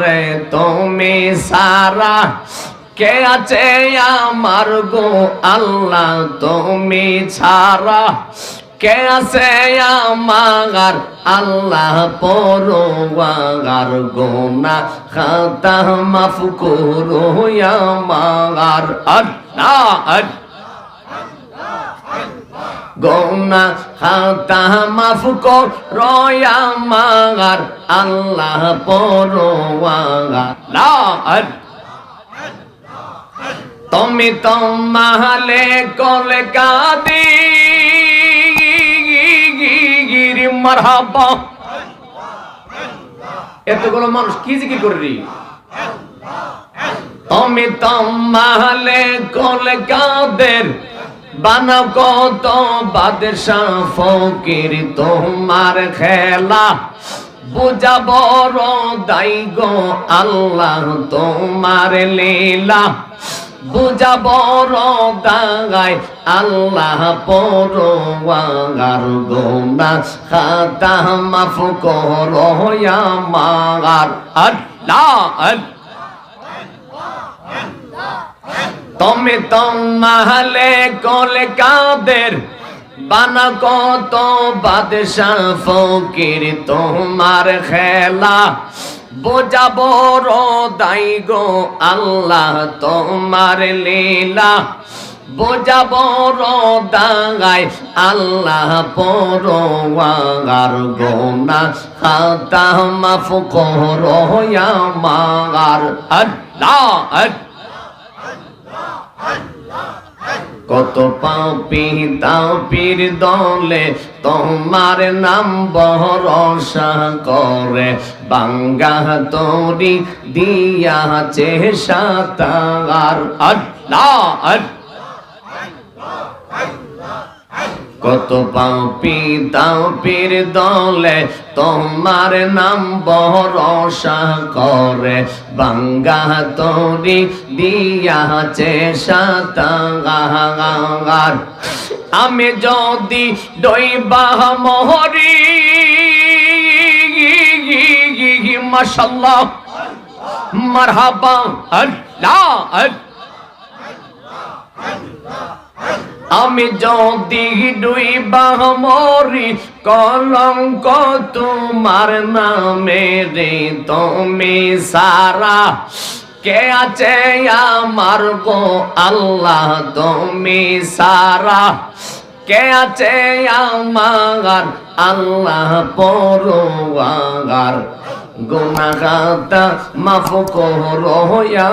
রে তুমি সারা। কে আছে আমার গো আল্লাহ তুমি ছাড়া? কে আছে আমার আল্লাহ পরোয়ার গোনা খাতা মাফ করো আমার। আল্লাহ। গোনা খাতা মাফ আমার আল্লাহ পরোয়ার তুমি তো মাহলে কলে কাদি গিরি মারহাবা। এতগুলো মানুষ কি জিকির করে তুমি তো মাহলে কলে কাদের বানাও কত বাদশাহ ফকির তোমার খেলা। বুঝা বড় দাই গো আল্লাহ তোমার লীলা। বুঝা বড় দাগাই আল্লাহ পরোয়ার গোনা। খাতা মাফ করো আমার আল্লাহ। তুমি তো মাহলে কলে কাদের বানা কত বাদশাহ ফকির তোমার খেলা। বোঝা বড় দাই গো আল্লাহ তোমার লীলা। বোঝা বড় দাগাই আল্লাহ পরোয়ার গোনা। খাতা মাফ করো আমার আল্লাহ আল্লাহ কত পাপি পীর দলে তোমার নাম বহরসা করে। বাঙ্গা তরি দিয়াছে সাতার আল্লাহ। কত পাপি তাপির দলে, তোমার নাম ভরসা করে। বাঙ্গা তরি দিয়াছে সাতাগার আমি যদি দৈবা মহরি, মাশাল্লাহ, মারহাবা, আল্লাহ আল্লাহ আল্লাহ। আমি যদি দুই বাহ মরি, কলঙ্ক তোমার নামে রে, তুমি সারা। কে আছে আমার গো আল্লাহ, তুমি সারা। কে আছে আমার আল্লাহ পরোয়ার গুনাগাতা মাফ করো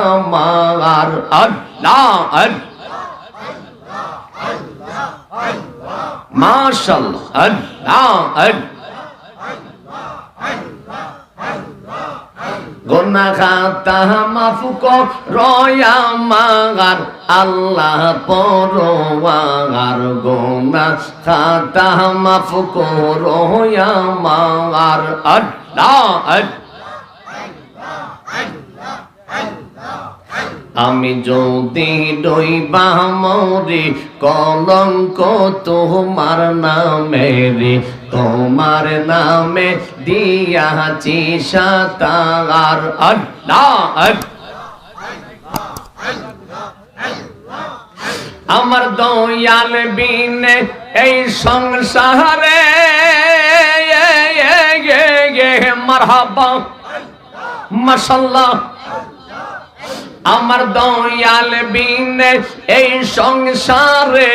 আমার আল্লাহ। মাশাল্লাহ, আল্লাহ গোনা খাতা মাফ রয়া মাগার, আল্লাহ পরোয়ার গোনা খাতা মাফ রয়া মাগার, আল্লাহ আল্লাহ। আমি যদি ডইবা মরি কলঙ্ক তোমার নামে রে তোমার নামে দিয়াছি সাতার আল্লাহ আমার দয়াল বিনে এই সংসারে মারহাবা মাশাল্লাহ আমার দয়াল বিনে এই সংসারে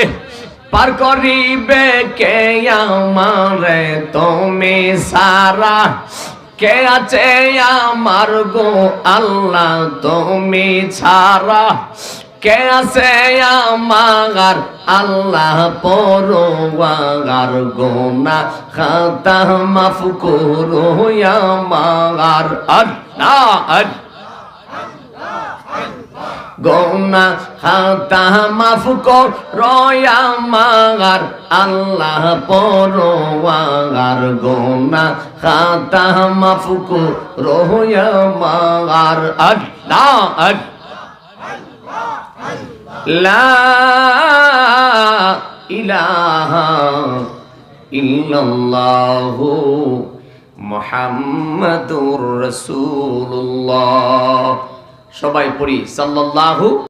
পার করিবে কে আমারে? তুমি সারা কে আছে আমার গো আল্লাহ? তুমি ছাড়া কে আছে আমার আল্লাহ? পরোয়ার গোনা খাতা মাফ করো আমার আল্লাহ। গৌনা খাতা মাফ মাগার আল্লাহ পরোয়ার গৌনা খাতা মাফ রয়া মাগার আল্লাহ লা ইলাহা ইল্লাল্লাহু সবাই পড়ি সাল্লাল্লাহু